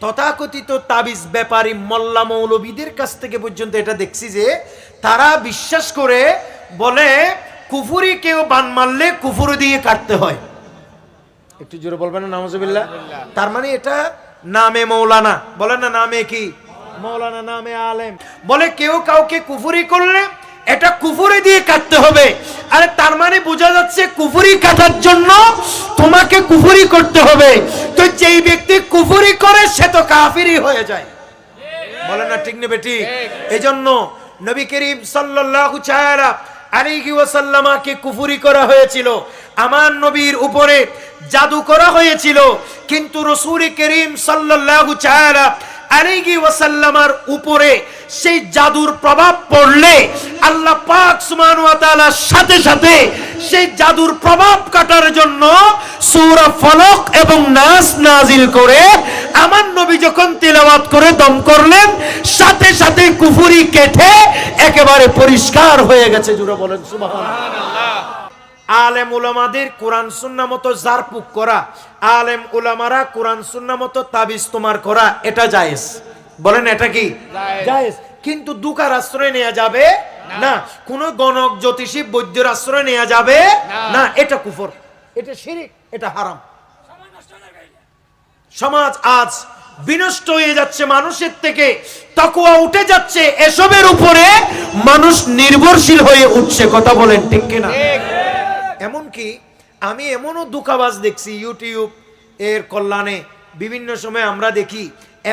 তথাকথিত তাবিজ ব্যাপারী মোল্লা মৌলবীদের কাছ থেকে পর্যন্ত এটা দেখছি যে তারা বিশ্বাস করে বলে কুফুরি কেউ বান মারলে কুফুরি দিয়ে কাটতে হয়। একটু জোরে বলবেন না নামজবিল্লা তার মানে এটা নামে মৌলানা। বলেন না নামে কি? মৌলানা নামে আলেম। বলে কেউ কাউকে কুফুরি করলে এটা কুফুরি দিয়ে কাটতে হবে। আরে তার মানে বোঝা যাচ্ছে কুফুরি কাটার জন্য তোমাকে কুফুরি করতে হবে। তো যেই ব্যক্তি কুফুরি করে, সে তো কাফিরই হয়ে যায়। বলে না ঠিক নেবে ঠিক? এই জন্য নবী করিম সাল্লাল্লাহু তাআলা আলাইহি ওয়াসাল্লামাকে কুফরি করা হয়েছিল। আমার নবীর উপরে জাদু করা হয়েছিল। কিন্তু রসূল করিম সাল্লাল্লাহু তাআলা আলাইহি ওয়াসাল্লামার উপরে সেই জাদুর প্রভাব পড়লে আল্লাহ পাক সুবহানাহু ওয়া সাথে সাথে সেই জাদুর প্রভাব কাটার জন্য সূরা ফলক এবং নাস নাজিল করে আমার নবী যখন তেলাওয়াত করে দম করলেন, সাথে সাথে কুফুরি কেটে একেবারে পরিষ্কার হয়ে গেছে জুড়ে বলেন সুবহানাল্লাহ। আলেম উলামাদের কোরআন সুন্না মতো জারপুক করা আলেম উলামারা কোরআন সুন্না মতো তাবিজ তোমার করা এটা জায়েজ। বলেন এটা কি? জায়েজ। জায়েজ। কিন্তু দুকার আশ্রয় নেওয়া যাবে না। কোন গণক জ্যোতিষী বৈদ্যের আশ্রয় নেওয়া যাবে না। না। এটা কুফর। এটা শিরিক এটা হারাম। সমাজ আজ বিনষ্ট হয়ে যাচ্ছে মানুষের থেকে। তাকুয়া উঠে যাচ্ছে এসবের উপরে। মানুষ নির্ভরশীল হয়ে উঠছে। কথা বলেন ঠিক কিনা? ঠিক। এমনকি আমি এমনও দুকাবাজ দেখছি, ইউটিউব এর কল্যাণে বিভিন্ন সময় আমরা দেখি,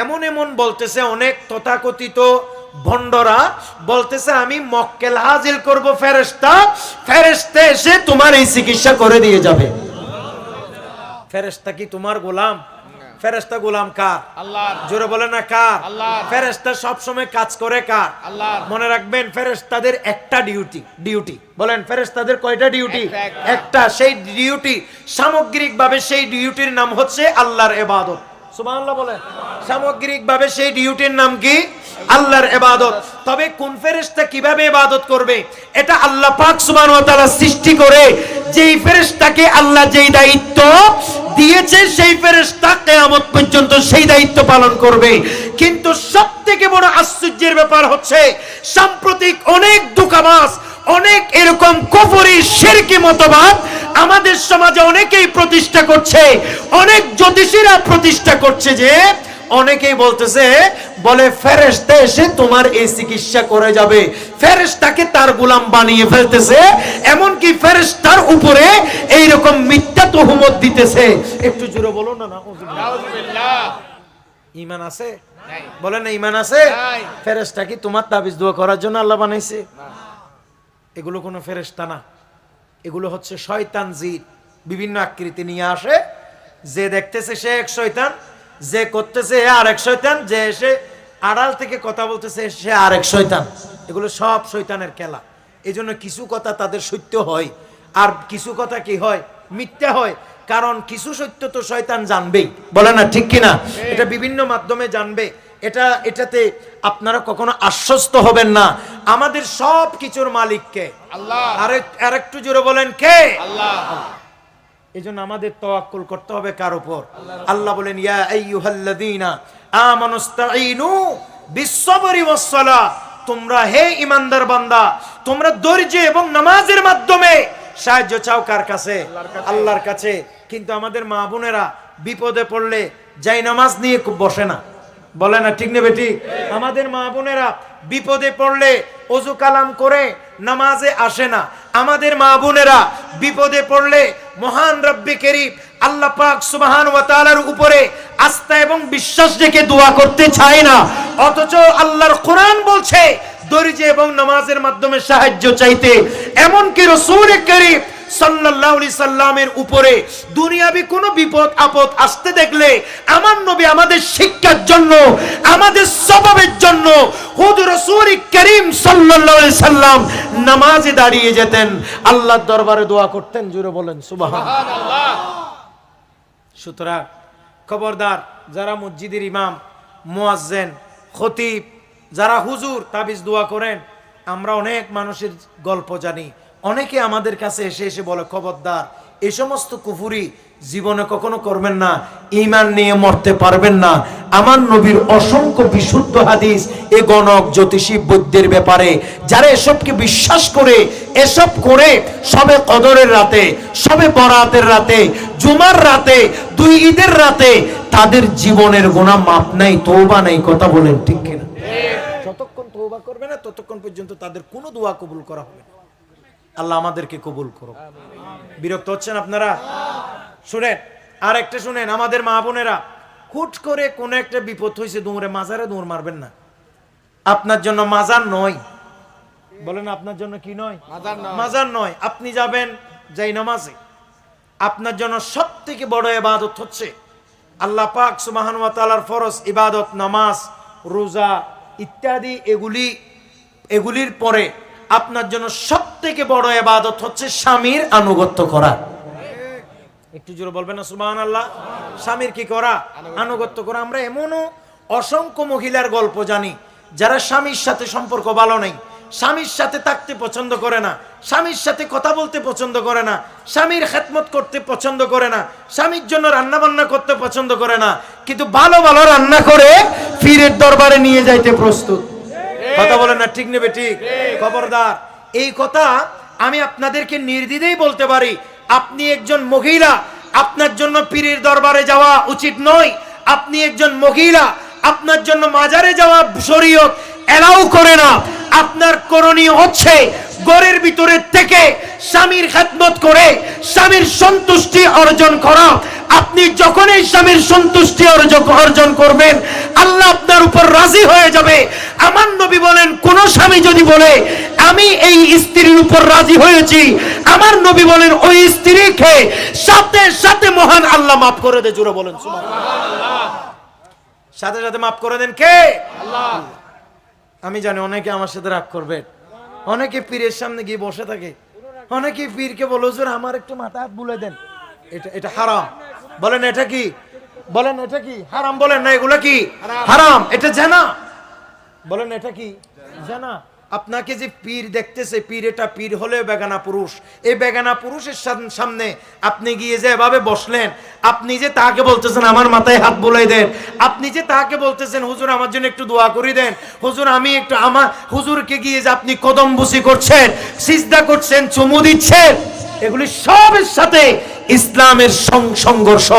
এমন এমন বলতেছে অনেক তথাকথিত ভণ্ডরা, বলতেছে আমি মক্কেল হাজিল করব ফেরেস্তা ফেরেস্তে এসে তোমার এই চিকিৎসা করে দিয়ে যাবে। ফেরেস্তা কি তোমার গোলাম? ফেরেস্তা গোলাম কার? আল্লাহর। জোরে বলে না কার? আল্লাহর। ফেরেস্তা সব সময় কাজ করে কার? আল্লাহর। মনে রাখবেন ফেরেস্তাদের একটা ডিউটি ডিউটি বলেন ফেরেস্তাদের কয়টা ডিউটি একটা, সেই ডিউটি সামগ্রিকভাবে সেই ডিউটির নাম হচ্ছে আল্লাহর ইবাদত। সুবহানাল্লাহ বলেন। সামগ্রিকভাবে সেই ডিউটির নাম কি? আল্লাহর ইবাদত। তবে কোন ফেরেশতা কীভাবে ইবাদত করবে? এটা আল্লাহ পাক সুবহানাহু ওয়া তাআলা সৃষ্টি করে যেই ফেরেশতাকে আল্লাহ যেই দায়িত্ব দিয়েছে, সেই ফেরেশতা কিয়ামত পর্যন্ত সেই দায়িত্ব পালন করবে। কিন্তু সবথেকে বড় আশ্চর্যের ব্যাপার হচ্ছে, সাম্প্রতিক অনেক দুকাবাস অনেক এরকম কুফরি শিরকি মতবাদ আমাদের সমাজে অনেকেই প্রতিষ্ঠা করছে। অনেক জ্যোতিষীরা প্রতিষ্ঠা করছে যে, অনেকেই বলতেছে বলে ফেরেশতা এসে তোমার এই চিকিৎসা করে যাবে। ফেরেশতাকে তার গোলাম বানিয়ে ফেলতেছে এমনকি ফেরেশতার উপরে এইরকম মিথ্যা তহমত দিতেছে। একটু জুড়ে বলো না না ইমান আছে? বলে না ইমান আছে? নাই। ফেরেশতা কি তোমার তাবিজ দোয়া করার জন্য আল্লাহ বানাইছে? এগুলো কোনো ফেরেশতা না। এগুলো হচ্ছে শয়তান জিদ। বিভিন্ন আকৃতি নিয়ে আসে। যে দেখতেছে সে এক শয়তান যে করতেছে আর এক শয়তান যে এসে আড়াল থেকে কথা বলতেছে সে আরেক শয়তান। এগুলো সব শয়তানের খেলা। এই কিছু কথা তাদের সত্য হয় আর কিছু কথা কি হয়? মিথ্যা হয়। কারণ কিছু সত্য তো শয়তান জানবেই। বলে না ঠিক কিনা? এটা বিভিন্ন মাধ্যমে জানবে। এটা এটাতে আপনারা কখনো আশ্বস্ত হবেন না। আমাদের সব কিছুর মালিককে আল্লাহ। আরেক আরেকটু জোরে বলেন কে? আল্লাহ। এই জন্য আমাদের তওয়াক্কুল করতে হবে কার উপর? আল্লাহ বলেন ইয়া আইয়ুহাল্লাযীনা তোমরা হে ইমানদার বান্দা তোমরা ধৈর্য এবং নামাজের মাধ্যমে সাহায্য চাও কার কাছে? আল্লাহর কাছে। কিন্তু আমাদের মা বোনেরা বিপদে পড়লে যাই নামাজ নিয়ে খুব বসে না। বলে না ঠিক নেবে ঠিক আমাদের মা বোনেরা বিপদে পড়লে অজু কালাম করে নামাজে আসে না। আমাদের মা বোনেরা বিপদে পড়লে মহান রব্বে কেরিম, আল্লাহ পাক সুবহান ওয়া তাআলার উপরে আস্থা এবং বিশ্বাস রেখে দোয়া করতে চায় না। অথচ আল্লাহর কোরআন বলছে দরিজে এবং নামাজের মাধ্যমে সাহায্য চাইতে। এমনকি রসূল করিম সাল্লাল্লাহু সাল্লামের উপরে দুনিয়াবি কোনো বিপদ, আপদ আসতে দেখলে, আমার নবী আমাদের শিক্ষার জন্য, আমাদের স্বভাবের জন্য রাসূল করিম সাল্লাম নামাজে দাঁড়িয়ে যেতেন। আল্লাহর দরবারে দোয়া করতেন, জুড়ে বলেন সুতরাং খবরদার, যারা মসজিদের ইমাম, মুয়াজ্জেন, খতিব, যারা হুজুর, তাবিজ দোয়া করেন, আমরা অনেক মানুষের গল্প জানি। অনেকে আমাদের কাছে এসে এসে বলে, খবরদার এই সমস্ত কুফুরি জীবনে কখনো করবেন না ইমান নিয়ে মরতে পারবেন না। আমার নবীর অসংখ্য বিশুদ্ধ হাদিস এ গণক, জ্যোতিষী, বৈদ্যের ব্যাপারে, যারা এসবকে বিশ্বাস করে, এসব করে সবে কদরের রাতে, সবে বরাতের রাতে, জুমার রাতে, দুই ঈদের রাতে, তাদের জীবনের গোনা মাপ নাই তৌবা নাই, কথা বলেন ঠিক কিনা? যতক্ষণ তৌবা করবে না, ততক্ষণ পর্যন্ত তাদের কোনো দোয়া কবুল করা হবে না। আল্লাহ আমাদেরকে কবুল করো বিরক্ত হচ্ছেন আপনারা? শুনেন আর একটা শুনেন আমাদের মা বোনেরা হুট করে কোন একটা বিপদ হয়েছে দৌড়ে মাজারে দৌড় মারবেন না। আপনার জন্য মাজার নয়। বলেন আপনার জন্য কি নয়? মাজার নয়। আপনি যাবেন যাই নামাজে। আপনার জন্য সব থেকে বড় এবাদত হচ্ছে আল্লাহ পাক সুবহান ওয়া তাআলার ফরজ ইবাদত নামাজ রোজা ইত্যাদি এগুলি এগুলির পরে আপনার জন্য সব থেকে বড় এবাদত হচ্ছে স্বামীর আনুগত্য করা। একটু জোরে বলবেন না সুবহান আল্লাহ স্বামীর কি করা? আনুগত্য। করা। আমরা এমনও অসংখ্য মহিলার গল্প জানি যারা স্বামীর সাথে সম্পর্ক ভালো নেই স্বামীর সাথে থাকতে পছন্দ করে না স্বামীর সাথে কথা বলতে পছন্দ করে না স্বামীর খেদমত করতে পছন্দ করে না স্বামীর জন্য রান্না বান্না করতে পছন্দ করে না কিন্তু ভালো ভালো রান্না করে ফিরের দরবারে নিয়ে যাইতে প্রস্তুত। কথা বলেন না ঠিক নেবে ঠিক। খবরদার। এই কথা আমি আপনাদেরকে নির্দিদেই বলতে পারি। আপনি একজন মহিলা আপনার জন্য পীরের দরবারে যাওয়া উচিত নয়। আপনি একজন মহিলা আপনার জন্য মাজারে যাওয়া শরীয়ত এলাও করে না। আপনার করণীয় হচ্ছে গড়ের ভিতরে থেকে স্বামীর খেদমত করে, স্বামীর সন্তুষ্টি অর্জন করা। আপনি যখন এই স্বামীর সন্তুষ্টি অর্জন করবেন, আল্লাহ আপনার উপর রাজি হয়ে যাবে। আমার নবী বলেন, কোন স্বামী যদি বলে, আমি এই স্ত্রীর উপর রাজি হয়েছি। আমার নবী বলেন, ওই স্ত্রীকে সাথে সাথে মহান আল্লাহ মাফ করে দে জুড়ে বলেন সাথে সাথে মাফ করে দেন কে? আল্লাহ। আমি জানি অনেকে আমার সাথে রাগ করবে। অনেকে পীরের সামনে গিয়ে বসে থাকে। অনেকে পীরকে বলো, হুজুর, আমার একটু মাথা হাত বুলে দেন। এটা এটা হারাম। বলেন, এটা কি? বলেন, এটা কি? হারাম বলেন না, এগুলো কি? হারাম। এটা জানা। বলেন, এটা কি? জানা। আপনাকে যে পীর দেখতেছে পীর এটা পীর হলেও বেগানা পুরুষ। এই বেগানা পুরুষের সাম- সামনে আপনি গিয়ে যে এভাবে বসলেন, আপনি যে তাকে বলতেছেন, আমার মাথায় হাত বুলাই দেন। আপনি যে তাকে বলতেছেন, হুজুর, আমার জন্য একটু দোয়া করে দেন। হুজুর, আমি একটু আমার হুজুরকে গিয়ে যে আপনি কদম বুসি করছেন, সিজদা করছেন, চুমু দিচ্ছেন, এগুলি সবের সাথে ইসলামের সংঘর্ষ।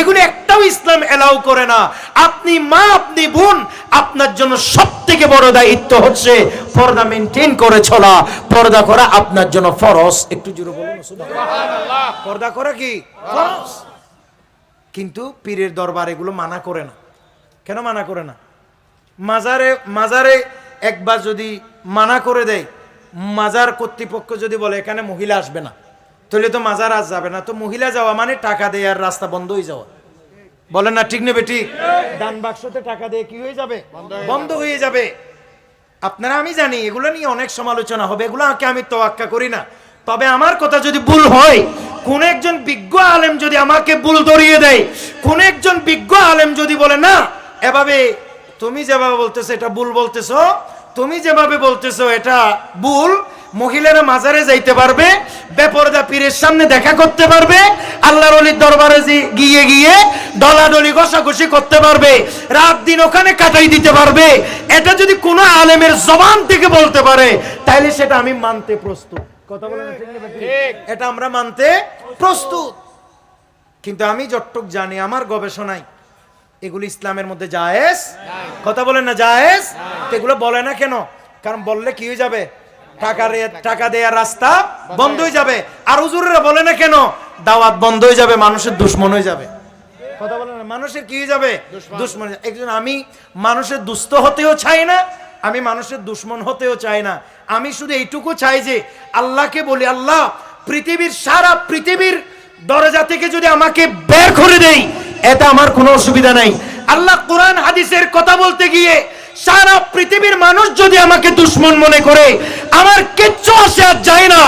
এগুলি একটাও ইসলাম এলাও করে না। আপনি মা আপনি বোন আপনার জন্য সব থেকে বড় দায়িত্ব হচ্ছে পর্দা মেনটেন করে চলা। পর্দা করা আপনার জন্য ফরজ। একটু জুড়ে বলুন পর্দা করা কি? ফরজ। কিন্তু পীরের দরবার এগুলো মানা করে না। কেন মানা করে না? মাজারে মাজারে একবার যদি মানা করে দেয় মাজার কর্তৃপক্ষ যদি বলে এখানে মহিলা আসবে না। তাহলে তো মাজার আজ যাবে না তো মহিলা যাওয়া মানে টাকা দেয় আর রাস্তা বন্ধ হয়ে যাওয়া। বলেন না ঠিক নেবে ঠিক দান বাক্সতে টাকা দিয়ে কি হয়ে যাবে? বন্ধ হয়ে যাবে। আপনারা আমি জানি এগুলো নিয়ে অনেক সমালোচনা হবে এগুলো এগুলোকে আমি তোয়াক্কা করি না। তবে আমার কথা যদি ভুল হয় কোন একজন বিজ্ঞ আলেম যদি আমাকে ভুল ধরিয়ে দেয় কোন একজন বিজ্ঞ আলেম যদি বলে না এভাবে তুমি যেভাবে বলতেছো এটা ভুল বলতেছো তুমি যেভাবে বলতেছো এটা ভুল মহিলারা মাজারে যাইতে পারবে বেপরদা পীরের সামনে দেখা করতে পারবে আল্লাহর অলির দরবারে গিয়ে গিয়ে ডলাডলি ঘষাঘষি করতে পারবে রাত দিন ওখানে কাটাই দিতে পারবে। এটা যদি কোনো আলেমের জবান থেকে বলতে পারে তাহলে সেটা আমি মানতে প্রস্তুত। কথা বলেন ঠিক না বেঠিক? এটা আমরা মানতে প্রস্তুত। কিন্তু আমি যতটুক জানি আমার গবেষণায় এগুলো ইসলামের মধ্যে জায়েজ? কথা বলেন না জায়েজ? এগুলো বলে না কেন? কারণ বললে কি হয়ে যাবে? টাকা টাকা দেওয়ার রাস্তা বন্ধ হয়ে যাবে। আর হুজুরেরা বলে না কেন? দাওয়াত বন্ধ হয়ে যাবে মানুষের দুশ্মন হয়ে যাবে। কথা বলেন না মানুষের কি হয়ে যাবে? দুশ্মন। একজন আমি মানুষের দুস্থ হতেও চাই না আমি মানুষের দুশ্মন হতেও চাই না। আমি শুধু এইটুকু চাই যে আল্লাহকে বলি আল্লাহ পৃথিবীর সারা পৃথিবীর দরজা থেকে যদি আমাকে বের করে দেই এটা আমার কোনো অসুবিধা নাই। আল্লাহ কোরআন হাদিসের কথা বলতে গিয়ে সারা পৃথিবীর মানুষ যদি আমাকে দুশ্মন মনে করে আমার কিচ্ছু আসে আর যায় না।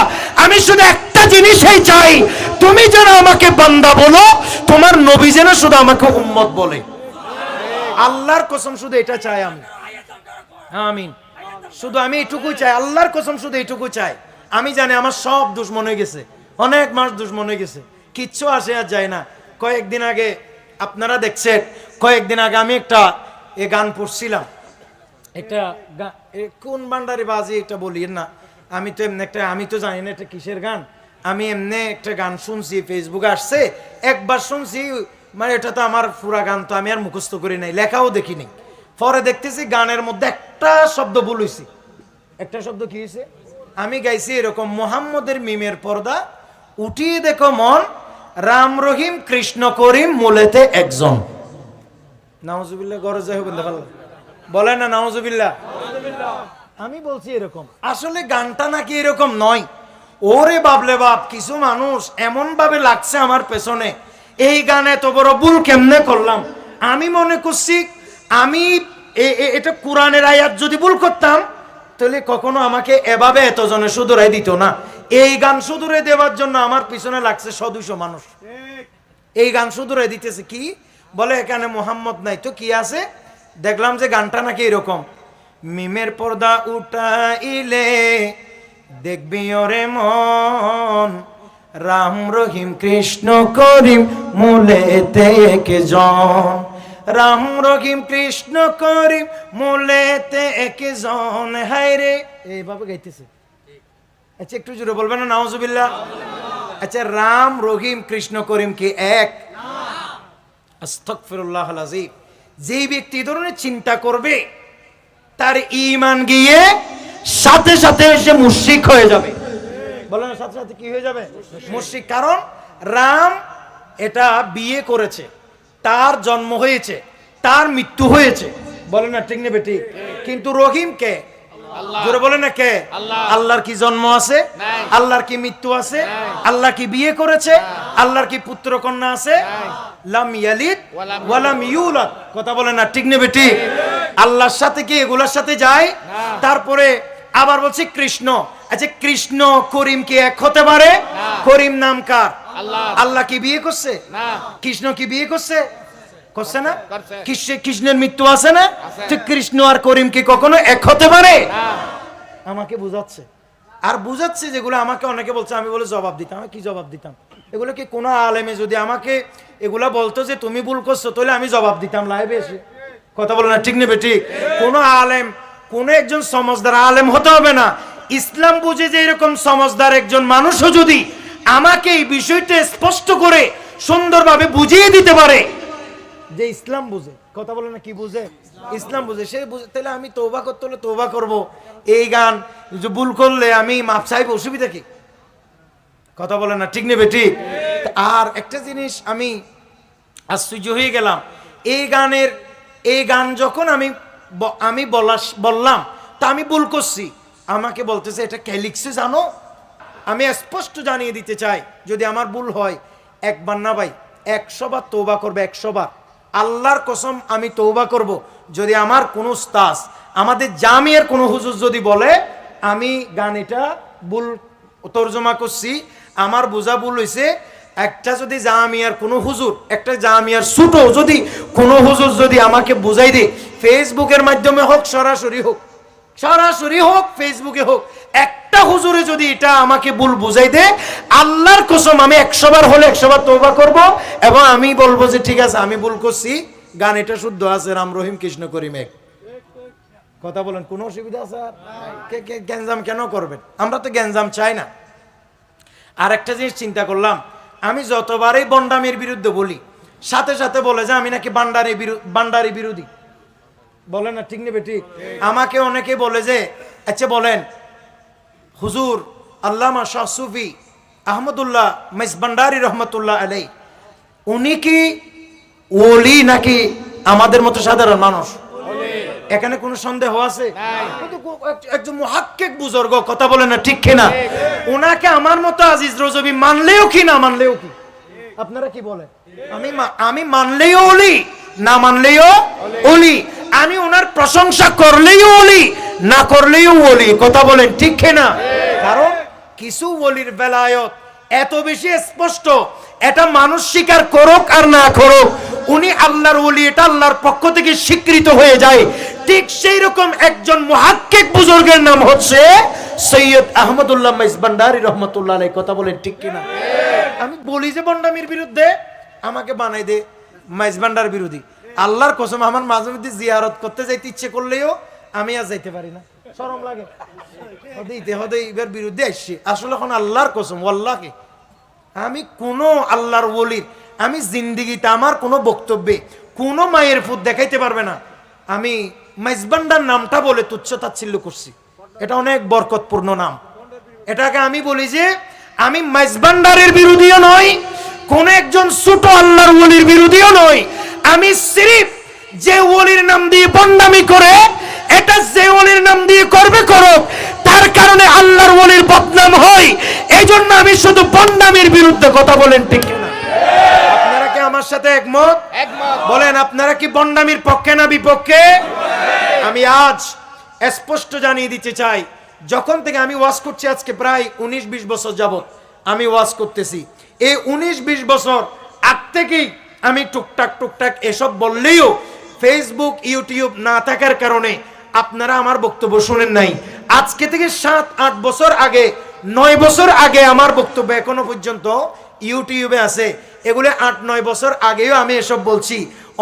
আমি শুধু একটা জিনিসই চাই তুমি যেন আমাকে বান্দা বলো তোমার নবী যেন শুধু আমাকে উম্মত বলে। আল্লাহর কসম শুধু এটা চাই আমি। হ্যাঁ, আমিন। শুধু আমি এটুকু চাই আল্লাহর কসম শুধু এটুকু চাই। আমি জানি আমার সব দুশ্মন হয়ে গেছে অনেক মাস দুশ্মন হয়ে গেছে কিচ্ছু আসে আর যায় না। কয়েকদিন আগে আপনারা দেখছেন কয়েকদিন আগে আমি একটা এ গান পড়ছিলাম। একটা গা- এ কোন বান্ডারি বাজি এটা বলি না? আমি তো এমনি একটা, আমি তো জানি না এটা কিসের গান। আমি এমনি একটা গান শুনছি ফেসবুকে আসছে, একবার শুনছি মানে এটা তো আমার পুরা গান তো আমি আর মুখস্থ করি নাই, লেখাও দেখিনি। পরে দেখতেছি গানের মধ্যে একটা শব্দ ভুল হয়েছে একটা শব্দ কি হয়েছে আমি গাইছি এরকম মোহাম্মদের মিমের পর্দা উঠিয়ে দেখো মন, রাম রহিম কৃষ্ণ করিম মূলেতে একজন। নাউজুবিল্লাহ, গরজ যাই হোক বলে না নাউজুবিল্লাহ। আমি বলছি এরকম। আসলে গানটা নাকি এরকম নয়। ওরে বাবলে বাপ কিছু মানুষ এমন ভাবে লাগছে আমার পেছনে। এই গান এত বড় ভুল কেমনে করলাম? আমি মনে করছি আমি এটা কোরআনের আয়াত যদি ভুল করতাম তাহলে কখনো আমাকে এভাবে এতজনে সুদূরাই দিত না। এই গান সুদূরে দেওয়ার জন্য আমার পিছনে লাগছে সদুশো মানুষ। এই গান সুদূরে দিতেছে কি? বলে এখানে মোহাম্মদ নাই তো কি আছে? দেখলাম যে গানটা নাকি এরকম। মিমের পর্দা উঠাইলে দেখবি ওরে মন। রাম রহিম, কৃষ্ণ করিম মূলেতে একে জন। রাম রহিম, কৃষ্ণ করিম মূলেতে একে জন। হায় রে এইভাবে গাইতেছে। আচ্ছা একটু জোরে বলবেন না, নাউজুবিল্লাহ। আচ্ছা রাম রহিম, কৃষ্ণ করিম কি এক? আস্তগফিরুল্লাহ আলাজিম যেই ব্যক্তি ধরনের চিন্তা করবে, তার ইমান গিয়ে সাথে সাথে সে মুশ্রিক হয়ে যাবে। বলেন সাথে সাথে কি হয়ে যাবে? মুশ্রিক কারণ রাম এটা বিয়ে করেছে, তার জন্ম হয়েছে, তার মৃত্যু হয়েছে। বলেন না, ঠিক নেবে, ঠিক। কিন্তু রহিম কে জোরে বলে না কে? আল্লাহর কি জন্ম আছে? আল্লাহর কি মৃত্যু আছে? আল্লাহ কি বিয়ে করেছে? আল্লাহর কি পুত্র কন্যা আছে লাম ইয়ালিদ ওয়ালাম ইউলাদ। কথা বলে না ঠিক নেবে ঠিক আল্লাহর সাথে কি এগুলোর সাথে যায়? তারপরে আবার বলছি কৃষ্ণ। আচ্ছা কৃষ্ণ করিম কি এক হতে পারে? করিম নাম কার? আল্লাহ। কি বিয়ে করছে? কৃষ্ণ কি বিয়ে করছে? করছে না? কৃষ্ণ কৃষ্ণের মৃত্যু আছে না? তো কৃষ্ণ আর করিম কি কখনো এক হতে পারে? আমাকে বুঝাচ্ছে। আর বুঝাচ্ছে যেগুলো আমাকে অনেকে বলছে আমি বলে জবাব দিতাম। আমি কি জবাব দিতাম? এগুলো কি কোনো আলেমে যদি আমাকে এগুলা বলতো যে তুমি ভুল করছ তাহলে আমি জবাব দিতাম লাইভে এসে। কথা বলো না ঠিক নেবে ঠিক। কোনো আলেম কোন একজন সমজদার আলেম হতে হবে না। ইসলাম বুঝে যে এরকম সমজদার একজন মানুষও যদি আমাকে এই বিষয়টা স্পষ্ট করে সুন্দরভাবে বুঝিয়ে দিতে পারে যে ইসলাম বুঝে, কথা বলে না কি বুঝে? ইসলাম বুঝে, সে বুঝে, তাহলে আমি তৌবা করতে হলে তৌবা করব। এই গান যে ভুল করলে আমি মাপ চাইব, অসুবিধা কি? কথা বলে না, ঠিক নেবে, ঠিক। আর একটা জিনিস আমি আশ্চর্য হয়ে গেলাম, এই গানের, এই গান যখন আমি আমি বলা বললাম, তা আমি ভুল করছি। আমাকে বলতেছে, এটা কে লিখছে জানো? আমি স্পষ্ট জানিয়ে দিতে চাই, যদি আমার ভুল হয়, একবার না ভাই, একশো বার তৌবা করবে, একশো বার। আল্লাহর কসম আমি তৌবা করব। যদি আমার কোনো স্তাস আমাদের জামিয়ার কোনো হুজুর যদি বলে, আমি গান এটা ভুল তর্জমা করছি, আমার বোঝা ভুল হয়েছে একটা যদি জামিয়ার কোনো হুজুর, একটা জামিয়ার ছোট যদি কোনো হুজুর যদি আমাকে বুঝাই দে ফেসবুকের মাধ্যমে হোক, সরাসরি হোক সরাসরি হোক ফেসবুকে হোক একটা হুজুরে যদি এটা আমাকে ভুল বুঝাই দে আল্লাহর কসম আমি একশো বার হলে একশো বার তৌবা করব এবং আমি বলব যে ঠিক আছে আমি ভুল করছি। গান এটা শুদ্ধ আছে রাম রহিম কৃষ্ণ করিম। এক কথা বলেন কোনো অসুবিধা আছে? আর গ্যাঞ্জাম কেন করবেন? আমরা তো গ্যাঞ্জাম চাই না। আর একটা জিনিস চিন্তা করলাম আমি যতবারই বন্ডামির বিরুদ্ধে বলি সাথে সাথে বলে যে আমি নাকি বান্ডারি বান্ডারি বিরোধী। বলে না ঠিক নেবে ঠিক। আমাকে অনেকে বলে যে আচ্ছা বলেন হুজুর আল্লামা শাহ সুফি আহমদুল্লাহ মেস ভান্ডারি রহমতুল্লাহ আলাই উনি কি ওলি নাকি আমাদের মতো সাধারণ মানুষ? এখানে কোনো সন্দেহ আছে? একজন মুহাক্কিক বুজুর্গ কথা বলে না ঠিক কিনা? ওনাকে আমার মতো আজিজ রজবি মানলেও কি না মানলেও কি? আপনারা কি বলেন? আমি আমি মানলেও ওলি না মানলেও ওলি। আমি ওনার প্রশংসা করলেই বলি না করলেও বলি কথা বলেন, ঠিক না কারণ কিছু বলির বেলায়ত এত বেশি স্পষ্ট। এটা মানুষ স্বীকার করুক আর না করুক, উনি আল্লাহর ওলি, এটা আল্লাহর পক্ষ থেকে স্বীকৃত হয়ে যায়। ঠিক সেই রকম একজন মুহাক্কিক বুজুর্গের নাম হচ্ছে সৈয়দ আহমদুল্লাহ মাইজবান্ডারি রহমতুল্লাহ আলাই কথা বলেন, ঠিক কিনা? আমি বলি যে বন্ডামির বিরুদ্ধে আমাকে বানাই দে মাইজবান্ডার বিরোধী। আল্লাহর কসম, আমার মাঝে মধ্যে জিয়ারত করতে যাইতে ইচ্ছে করলেও আমি আর যাইতে পারি না। শরম লাগে। হদে ইতে, হদে এবার বিরুদ্ধে আসছি। আসলে এখন আল্লাহর কসম আল্লাহকে আমি কোনো আল্লাহর ওলির, আমি জিন্দিগিতে আমার কোনো বক্তব্যে, কোনো মায়ের ফুট দেখাইতে পারবে না। আমি মাইজবান্ডার নামটা বলে তুচ্ছ তাচ্ছিল্য করছি। এটা অনেক বরকতপূর্ণ নাম। এটাকে আমি বলি যে, আমি মাইজবান্ডারের বিরোধীও নই, কোন একজন ছোট আল্লাহর ওলির বিরোধীও নই। আমি সিরিফ যে ওলির নাম দিয়ে বন্ডামি করে এটা যে ওলির নাম দিয়ে করবে করুক তার কারণে আল্লাহর ওলির বদনাম হয়। এই জন্য আমি শুধু বন্ডামির বিরুদ্ধে কথা বলেন ঠিক না আপনারা কি আমার সাথে একমত? একমত। বলেন আপনারা কি বন্ডামির পক্ষে না বিপক্ষে? আমি আজ স্পষ্ট জানিয়ে দিতে চাই যখন থেকে আমি ওয়াজ করছি আজকে প্রায় উনিশ বিশ বছর যাবত আমি ওয়াজ করতেছি। এই উনিশ বিশ বছর আগ থেকেই আমি টুকটাক টুকটাক এসব বললেও ফেসবুক ইউটিউব না থাকার কারণে আপনারা আমার বক্তব্য শুনেন নাই। আজকে থেকে সাত, আট বছর আগে, নয় বছর আগে আমার বক্তব্য এখনও পর্যন্ত ইউটিউবে আছে। এগুলো আট, নয় বছর আগেও আমি এসব বলছি।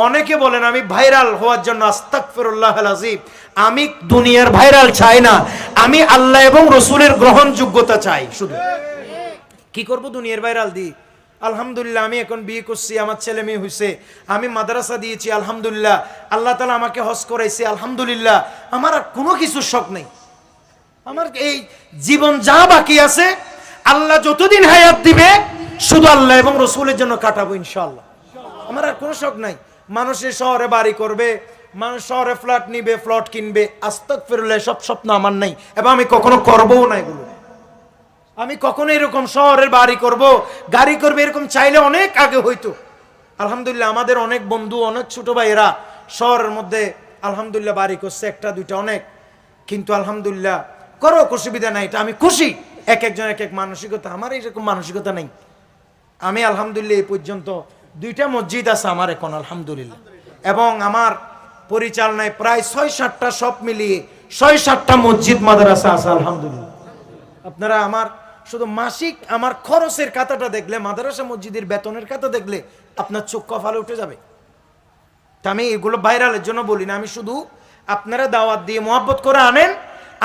অনেকে বলেন আমি ভাইরাল হওয়ার জন্য আস্তাকফিরুল্লাহ আজিব আমি দুনিয়ার ভাইরাল চাই না। আমি আল্লাহ এবং রসুলের গ্রহণযোগ্যতা চাই শুধু। কি করব দুনিয়ার ভাইরাল দি? আলহামদুলিল্লাহ, আমি এখন বিয়ে করছি, আমার ছেলে মেয়ে হয়েছে আমি মাদ্রাসা দিয়েছি, আলহামদুলিল্লাহ। আল্লাহ তালা আমাকে হজ করাইছে, আলহামদুলিল্লাহ। আমার আর কোনো কিছু শখ নেই। আমার এই জীবন যা বাকি আছে, আল্লাহ যতদিন হায়াত দিবে, শুধু আল্লাহ এবং রসুলের জন্য কাটাবো ইনশাল্লাহ আমার আর কোনো শখ নাই। মানুষের শহরে বাড়ি করবে, মানুষ শহরে ফ্ল্যাট নিবে ফ্লট কিনবে। আস্তক ফেরলে সব স্বপ্ন আমার নাই। এবং আমি কখনো করবও না এগুলো। আমি কখনো এরকম শহরের বাড়ি করব, গাড়ি করবে, এরকম চাইলে অনেক আগে হইতো। আলহামদুলিল্লাহ, আমাদের অনেক বন্ধু, অনেক ছোট ভাইয়েরা শহরের মধ্যে আলহামদুলিল্লাহ বাড়ি করছে, একটা, দুইটা অনেক। কিন্তু আলহামদুলিল্লাহ করো অসুবিধা নাই, এটা আমি খুশি। এক একজন, এক এক মানসিকতা, আমার এইরকম মানসিকতা নেই। আমি আলহামদুলিল্লাহ এই পর্যন্ত দুইটা মসজিদ আছে আমার এখন, আলহামদুলিল্লাহ। এবং আমার পরিচালনায় প্রায় ছয় সাতটা সব মিলিয়ে ছয় সাতটা মসজিদ মাদ্রাসা আছে, আলহামদুলিল্লাহ। আপনারা আমার শুধু মাসিক আমার খরচের খাতাটা দেখলে মাদ্রাসা মসজিদের বেতনের খাতা দেখলে আপনার চোখ কফালে উঠে যাবে। তা আমি এগুলো ভাইরালের জন্য বলি না আমি শুধু আপনারা দাওয়াত দিয়ে মোহাব্বত করে আনেন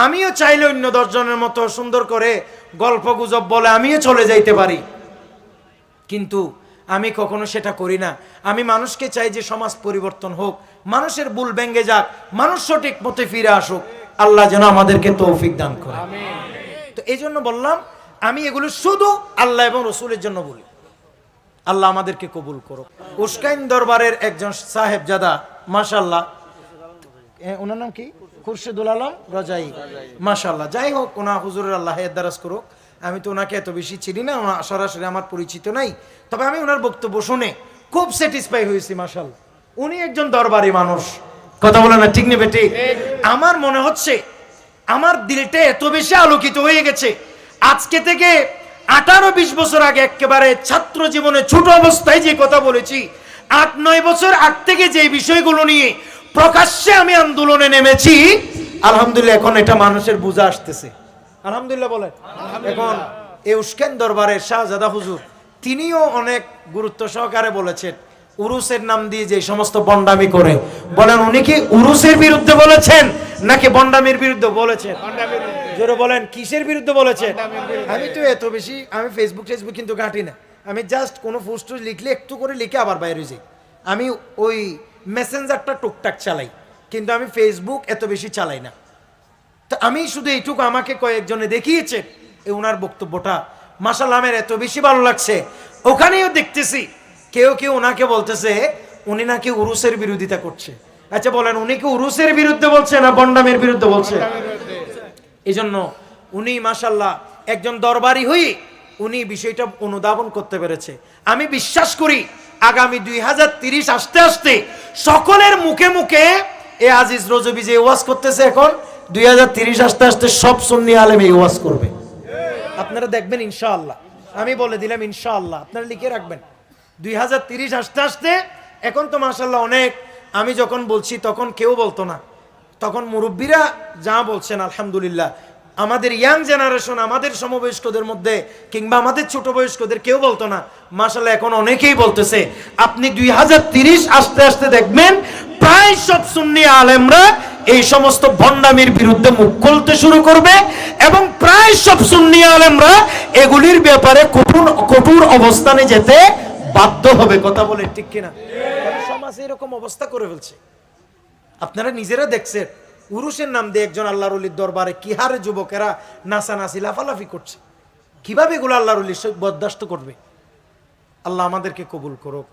আমিও চাইলে অন্য দশজনের মতো সুন্দর করে গল্প গুজব বলে আমিও চলে যাইতে পারি। কিন্তু আমি কখনো সেটা করি না। আমি মানুষকে চাই যে সমাজ পরিবর্তন হোক মানুষের ভুল ভেঙ্গে যাক মানুষ সঠিক পথে ফিরে আসুক। আল্লাহ যেন আমাদেরকে তৌফিক দান করে। তো এই জন্য বললাম এগুলো শুধু আল্লাহ এবং রসুলের জন্য বলি। আল্লাহ আমাদেরকে কবুল করো উস্কাইন দরবারের একজন সাহেব জাদা মাশাল্লাহ ওনার নাম কি? খুরশেদুল আলম রাজাই। মাশাল্লাহ যাই হোক ওনা হুজুরের আল্লাহ দারাজ করুক। আমি তো ওনাকে এত বেশি চিনি না ওনা সরাসরি আমার পরিচিত নাই। তবে আমি ওনার বক্তব্য শুনে খুব স্যাটিসফাই হয়েছি মাশাল্লাহ উনি একজন দরবারি মানুষ। কথা বলে না ঠিক নেবে ঠিক। আমার মনে হচ্ছে আমার দিলটা এত বেশি আলোকিত হয়ে গেছে আজকে থেকে আঠারো বিশ বছর আগে একেবারে ছাত্র জীবনে ছোট অবস্থায় যে কথা বলেছি আট নয় বছর আগ থেকে যে বিষয়গুলো নিয়ে প্রকাশ্যে আমি আন্দোলনে নেমেছি আলহামদুলিল্লাহ এখন এটা মানুষের বোঝা আসতেছে। আলহামদুলিল্লাহ বলেন। এখন এই উস্কেন দরবারের শাহজাদা হুজুর তিনিও অনেক গুরুত্ব সহকারে বলেছেন উরুসের নাম দিয়ে যে সমস্ত বন্ডামি করে। বলেন উনি কি উরুসের বিরুদ্ধে বলেছেন নাকি বন্ডামির বিরুদ্ধে বলেছেন? জোরে বলেন কিসের বিরুদ্ধে বলেছে আমি তো এত বেশি আমি ফেসবুক ফেসবুক কিন্তু ঘাঁটি না। আমি জাস্ট কোনো পোস্ট লিখলে একটু করে লিখে আবার বাইরে যাই। আমি ওই মেসেঞ্জারটা টুকটাক চালাই কিন্তু আমি ফেসবুক এত বেশি চালাই না। তো আমি শুধু এইটুকু আমাকে কয়েকজনে দেখিয়েছে এই ওনার বক্তব্যটা। মাসাল আমের এত বেশি ভালো লাগছে। ওখানেও দেখতেছি কেউ কেউ ওনাকে বলতেছে উনি নাকি উরুসের বিরোধিতা করছে। আচ্ছা বলেন উনি কি উরুসের বিরুদ্ধে বলছে না বন্ডামের বিরুদ্ধে বলছে? এই জন্য উনি মাসাল্লাহ একজন দরবারি হই উনি বিষয়টা অনুধাবন করতে পেরেছে। আমি বিশ্বাস করি আগামী দুই হাজার তিরিশ আসতে আসতে সকলের মুখে মুখে এ আজিজ রজবি যে ওয়াজ করতেছে এখন দুই হাজার তিরিশ আসতে আসতে সব সুন্নি আলেম এই ওয়াজ করবে। আপনারা দেখবেন ইনশাআল্লাহ। আমি বলে দিলাম ইনশাআল্লাহ। আপনারা লিখে রাখবেন। দুই হাজার তিরিশ আসতে আসতে এখন তো মাসাল্লাহ অনেক আমি যখন বলছি তখন কেউ বলতো না। তখন মুরব্বীরা যা বলছেন, আলহামদুলিল্লাহ। আমাদের ইয়াং জেনারেশন আমাদের সমবয়স্কদের মধ্যে, কিংবা আমাদের ছোট বয়স্কদের কেউ বলতো না মাসাল্লাহ এখন অনেকেই বলতেছে, আপনি দুই হাজার তিরিশ আসতে আসতে দেখবেন, প্রায় সব সুন্নি আলেমরা এই সমস্ত ভণ্ডামির বিরুদ্ধে মুখ খুলতে শুরু করবে, এবং প্রায় সব সুন্নি আলেমরা এগুলির ব্যাপারে কঠোর কঠোর অবস্থানে যেতে বাধ্য হবে। কথা বলে ঠিক কিনা সমাজে এরকম অবস্থা করে ফেলছে? আপনারা নিজেরা দেখছেন। উরুষের নাম দিয়ে একজন আল্লাহর উল্লির দরবারে কি হারে যুবকেরা নাসা নাসি লাফালাফি করছে? কীভাবে এগুলো আল্লাহর উল্লি বরদাস্ত করবে? আল্লাহ আমাদেরকে কবুল করুক।